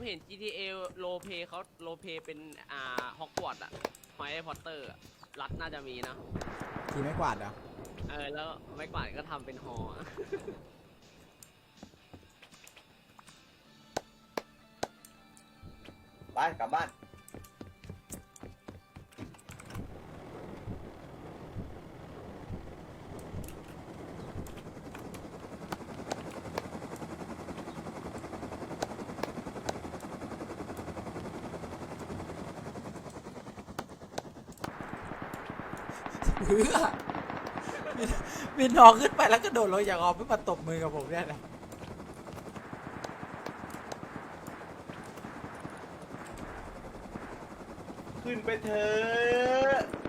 ผมเห็น GTA โลเพเขาโลเพเป็นอ่าฮอกวอตส์อะหอยไอพอตเตอร์อะรัดน่าจะมีนะทีไม่กวาดเหรอเออแล้วไม่กวาดก็ทำเป็นฮออะไปกลับบ้าน เพื่อมีน้องขึ้นไปแล้วก็โดดลงจากออมเพื่อมาตบมือกับผมเนี่ยนะขึ้นไปเถอะ